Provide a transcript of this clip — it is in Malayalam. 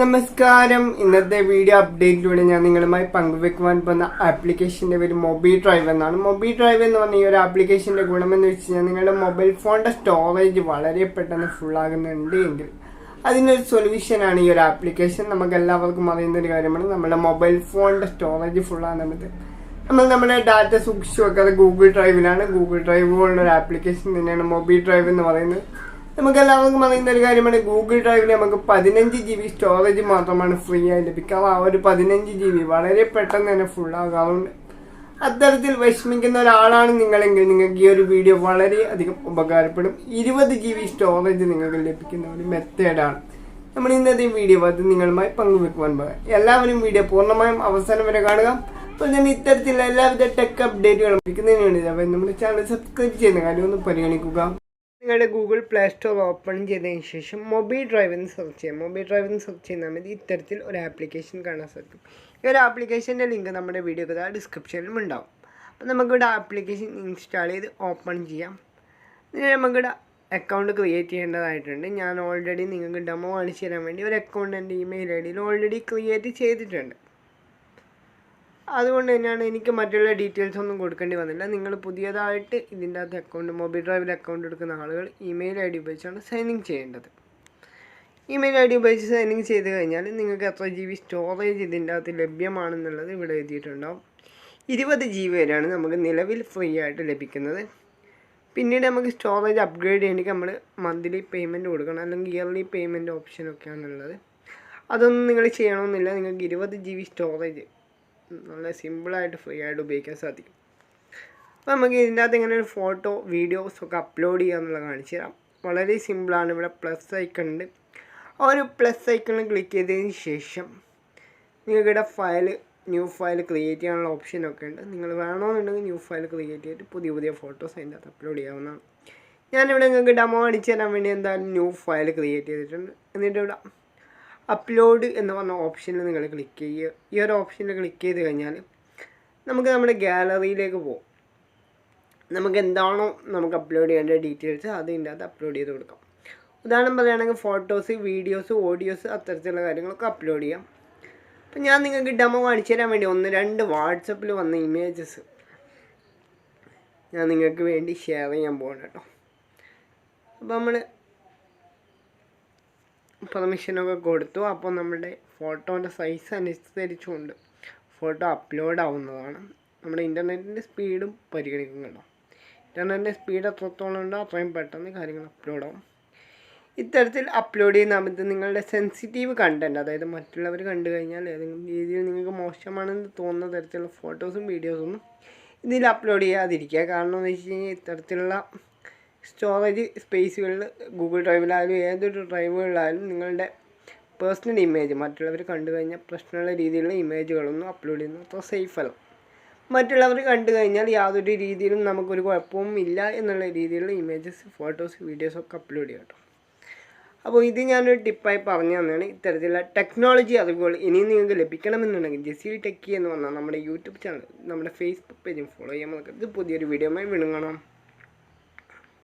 നമസ്കാരം. ഇന്നത്തെ വീഡിയോ അപ്ഡേറ്റിലൂടെ ഞാൻ നിങ്ങളുമായി പങ്കുവെക്കുവാൻ പോകുന്ന ആപ്ലിക്കേഷന്റെ പേര് മൊബൈൽ ഡ്രൈവ് എന്നാണ്. മൊബൈൽ ഡ്രൈവ് എന്ന് പറഞ്ഞ ഈ ഒരു ആപ്ലിക്കേഷന്റെ ഗുണമെന്ന് വെച്ച് കഴിഞ്ഞാൽ നിങ്ങളുടെ മൊബൈൽ ഫോണിന്റെ സ്റ്റോറേജ് വളരെ പെട്ടെന്ന് ഫുൾ ആകുന്നുണ്ട് എങ്കിൽ അതിനൊരു സൊല്യൂഷനാണ് ഈ ഒരു ആപ്ലിക്കേഷൻ. നമുക്ക് എല്ലാവർക്കും അറിയുന്ന ഒരു കാര്യമാണ് നമ്മുടെ മൊബൈൽ ഫോണിന്റെ സ്റ്റോറേജ് ഫുൾ ആകുന്നത്. നമ്മൾ നമ്മുടെ ഡാറ്റ സൂക്ഷിച്ചു വെക്കാതെ ഗൂഗിൾ ഡ്രൈവിലാണ്. ഗൂഗിൾ ഡ്രൈവ് പോലുള്ള ഒരു ആപ്ലിക്കേഷൻ തന്നെയാണ് മൊബൈൽ ഡ്രൈവ് എന്ന് പറയുന്നത്. നമുക്ക് എല്ലാവർക്കും അറിയുന്ന ഒരു കാര്യമാണ് ഗൂഗിൾ ഡ്രൈവിൽ നമുക്ക് പതിനഞ്ച് ജി ബി സ്റ്റോറേജ് മാത്രമാണ് ഫ്രീ ആയി ലഭിക്കുക ആ ഒരു പതിനഞ്ച് ജി ബി വളരെ പെട്ടെന്ന് തന്നെ ഫുൾ ആകാറുണ്ട് അത്തരത്തിൽ വിഷമിക്കുന്ന ഒരാളാണ് നിങ്ങളെങ്കിൽ നിങ്ങൾക്ക് ഈ ഒരു വീഡിയോ വളരെ അധികം ഉപകാരപ്പെടും. ഇരുപത് ജി ബി സ്റ്റോറേജ് നിങ്ങൾക്ക് ലഭിക്കുന്ന ഒരു മെത്തേഡാണ് നമ്മൾ ഇന്നത്തെ വീഡിയോ അത് നിങ്ങളുമായി പങ്കുവെക്കുവാൻ പോകാം. എല്ലാവരും വീഡിയോ പൂർണമായും അവസാനം വരെ കാണുക. അപ്പോൾ ഞാൻ ഇത്തരത്തിലുള്ള എല്ലാവിധ ടെക് അപ്ഡേറ്റുകളും ലഭിക്കുന്നതിന് വേണ്ടി നമ്മുടെ ചാനൽ സബ്സ്ക്രൈബ് ചെയ്യുന്ന കാര്യം ഒന്ന് പരിഗണിക്കുക. നിങ്ങളുടെ ഗൂഗിൾ പ്ലേ സ്റ്റോർ ഓപ്പൺ ചെയ്തതിന് ശേഷം മൊബൈൽ ഡ്രൈവെന്ന് സെർച്ച് ചെയ്യാം. മൊബൈൽ ഡ്രൈവെന്ന് സെർച്ച് ചെയ്താൽ മതി. ഇത്തരത്തിൽ ഒരു ആപ്ലിക്കേഷൻ കാണാൻ സാധിക്കും. ഈ ഒരു ആപ്ലിക്കേഷന്റെ ലിങ്ക് നമ്മുടെ വീഡിയോ കഥ ഡിസ്ക്രിപ്ഷനിലും ഉണ്ടാവും. അപ്പോൾ നമുക്കിവിടെ ആപ്ലിക്കേഷൻ ഇൻസ്റ്റാൾ ചെയ്ത് ഓപ്പൺ ചെയ്യാം. ഇതിന് നമുക്കിവിടെ അക്കൗണ്ട് ക്രിയേറ്റ് ചെയ്യേണ്ടതായിട്ടുണ്ട്. ഞാൻ ഓൾറെഡി നിങ്ങൾക്ക് ഡെമോ കാണിച്ചു തരാൻ വേണ്ടി ഒരു അക്കൗണ്ട് എന്റെ ഇമെയിൽ ഐ ഡിയിൽ ഓൾറെഡി ക്രിയേറ്റ് ചെയ്തിട്ടുണ്ട്. അതുകൊണ്ട് തന്നെയാണ് എനിക്ക് മറ്റുള്ള ഡീറ്റെയിൽസ് ഒന്നും കൊടുക്കേണ്ടി വന്നില്ല. നിങ്ങൾ പുതിയതായിട്ട് ഇതിന്റെ അകത്ത് അക്കൗണ്ട് മൊബൈൽ ഡ്രൈവിൽ അക്കൗണ്ട് എടുക്കുന്ന ആളുകൾ ഇമെയിൽ ഐ ഡി ഉപയോഗിച്ചാണ് ഇൻ ചെയ്യേണ്ടത്. ഇമെയിൽ ഐ ഡി ഉപയോഗിച്ച് സൈനിങ് ചെയ്ത് കഴിഞ്ഞാൽ നിങ്ങൾക്ക് എത്ര ജി ബി സ്റ്റോറേജ് ഇതിന്റെ അകത്ത് ലഭ്യമാണെന്നുള്ളത് ഇവിടെ എഴുതിയിട്ടുണ്ടാവും. ഇരുപത് ജി ബി വരെയാണ് നമുക്ക് നിലവിൽ ഫ്രീ ആയിട്ട് ലഭിക്കുന്നത്. പിന്നീട് നമുക്ക് സ്റ്റോറേജ് അപ്ഗ്രേഡ് ചെയ്യണമെങ്കിൽ നമ്മൾ മന്ത്ലി പേയ്മെന്റ് കൊടുക്കണം. അല്ലെങ്കിൽ ഇയർലി പേയ്മെന്റ് ഓപ്ഷനൊക്കെയാണുള്ളത് അതൊന്നും നിങ്ങൾ ചെയ്യണമെന്നില്ല. നിങ്ങൾക്ക് ഇരുപത് ജി ബി സ്റ്റോറേജ് നല്ല സിമ്പിളായിട്ട് ഫ്രീ ആയിട്ട് ഉപയോഗിക്കാൻ സാധിക്കും. അപ്പോൾ നമുക്ക് ഇതിന്റെ അകത്ത് ഇങ്ങനെ ഒരു ഫോട്ടോ വീഡിയോസ് ഒക്കെ അപ്ലോഡ് ചെയ്യാമെന്നുള്ള കാണിച്ചു തരാം. വളരെ സിമ്പിളാണ് ഇവിടെ പ്ലസ് ഐക്കൺ ഉണ്ട്. ആ ഒരു പ്ലസ് ഐക്കണിൽ ക്ലിക്ക് ചെയ്തതിന് ശേഷം നിങ്ങൾക്ക് ഇവിടെ ഫയൽ ന്യൂ ഫയൽ ക്രിയേറ്റ് ചെയ്യാനുള്ള ഓപ്ഷനൊക്കെ ഉണ്ട്. നിങ്ങൾ വേണമെന്നുണ്ടെങ്കിൽ ന്യൂ ഫയൽ ക്രിയേറ്റ് ചെയ്തിട്ട് പുതിയ പുതിയ ഫോട്ടോസ് അതിന്റെ അകത്ത് അപ്ലോഡ് ചെയ്യാവുന്നതാണ്. ഞാനിവിടെ നിങ്ങൾക്ക് ഡെമോ അടിച്ചു തരാൻ വേണ്ടി എന്തായാലും ന്യൂ ഫയൽ ക്രിയേറ്റ് ചെയ്തിട്ടുണ്ട്. എന്നിട്ട് ഇവിടെ അപ്ലോഡ് എന്ന് പറഞ്ഞ ഓപ്ഷനിൽ നിങ്ങൾ ക്ലിക്ക് ചെയ്യുക. ഈ ഒരു ഓപ്ഷനിൽ ക്ലിക്ക് ചെയ്ത് കഴിഞ്ഞാൽ നമുക്ക് നമ്മുടെ ഗാലറിയിലേക്ക് പോകും നമുക്ക് എന്താണോ നമുക്ക് അപ്ലോഡ് ചെയ്യേണ്ട ഡീറ്റെയിൽസ് അത് ഇതിന്റെ അകത്ത് അപ്ലോഡ് ചെയ്ത് കൊടുക്കാം. ഉദാഹരണം പറയുകയാണെങ്കിൽ ഫോട്ടോസ് വീഡിയോസ് ഓഡിയോസ് അത്തരത്തിലുള്ള കാര്യങ്ങളൊക്കെ അപ്ലോഡ് ചെയ്യാം. അപ്പം ഞാൻ നിങ്ങൾക്ക് ഡെമോ കാണിച്ചു തരാൻ വേണ്ടി ഒന്ന് രണ്ട് വാട്സപ്പിൽ വന്ന ഇമേജസ് ഞാൻ നിങ്ങൾക്ക് വേണ്ടി ഷെയർ ചെയ്യാൻ പോകണം കേട്ടോ. അപ്പോൾ നമ്മൾ പെർമിഷനൊക്കെ കൊടുത്തു. അപ്പോൾ നമ്മുടെ ഫോട്ടോന്റെ സൈസ് അനുസരിച്ചുകൊണ്ട് ഫോട്ടോ അപ്ലോഡ് ആവുന്നതാണ്. നമ്മുടെ ഇന്റർനെറ്റിന്റെ സ്പീഡും പരിഗണിക്കും കേട്ടോ. ഇന്റർനെറ്റിന്റെ സ്പീഡ് എത്രത്തോളം ഉണ്ടോ അത്രയും പെട്ടെന്ന് കാര്യങ്ങൾ അപ്ലോഡ് ആവും. ഇത്തരത്തിൽ അപ്ലോഡ് ചെയ്യുന്ന സമയത്ത് നിങ്ങളുടെ സെൻസിറ്റീവ് കണ്ടന്റ് അതായത് മറ്റുള്ളവർ കണ്ടു കഴിഞ്ഞാൽ ഏതെങ്കിലും രീതിയിൽ നിങ്ങൾക്ക് മോശമാണെന്ന് തോന്നുന്ന തരത്തിലുള്ള ഫോട്ടോസും വീഡിയോസൊന്നും ഇതിൽ അപ്ലോഡ് ചെയ്യാതിരിക്കുക. കാരണം എന്ന് വെച്ച് കഴിഞ്ഞാൽ ഇത്തരത്തിലുള്ള സ്റ്റോറേജ് സ്പേസുകളിൽ ഗൂഗിൾ ഡ്രൈവിലായാലും ഏതൊരു ഡ്രൈവുകളിലായാലും നിങ്ങളുടെ പേഴ്സണൽ ഇമേജ് മറ്റുള്ളവർ കണ്ടു കഴിഞ്ഞാൽ പ്രശ്നമുള്ള രീതിയിലുള്ള ഇമേജുകളൊന്നും അപ്ലോഡ് ചെയ്യുന്നത് അത്ര സേഫ് അല്ല. മറ്റുള്ളവർ കണ്ടു കഴിഞ്ഞാൽ യാതൊരു രീതിയിലും നമുക്കൊരു കുഴപ്പവും ഇല്ല എന്നുള്ള രീതിയിലുള്ള ഇമേജസ് ഫോട്ടോസ് വീഡിയോസ് ഒക്കെ അപ്ലോഡ് ചെയ്യാം കേട്ടോ. അപ്പോൾ ഇത് ഞാനൊരു ടിപ്പായി പറഞ്ഞു തന്നെയാണ് ഇത്തരത്തിലുള്ള ടെക്നോളജി അതുപോലെ ഇനിയും നിങ്ങൾക്ക് ലഭിക്കണമെന്നുണ്ടെങ്കിൽ ജെസ്സി ടെക്കി എന്ന് പറഞ്ഞാൽ നമ്മുടെ യൂട്യൂബ് ചാനൽ നമ്മുടെ ഫേസ്ബുക്ക് പേജും ഫോളോ ചെയ്യാൻ മറക്കരുത്. പുതിയൊരു വീഡിയോയുമായി വിടുങ്ങണം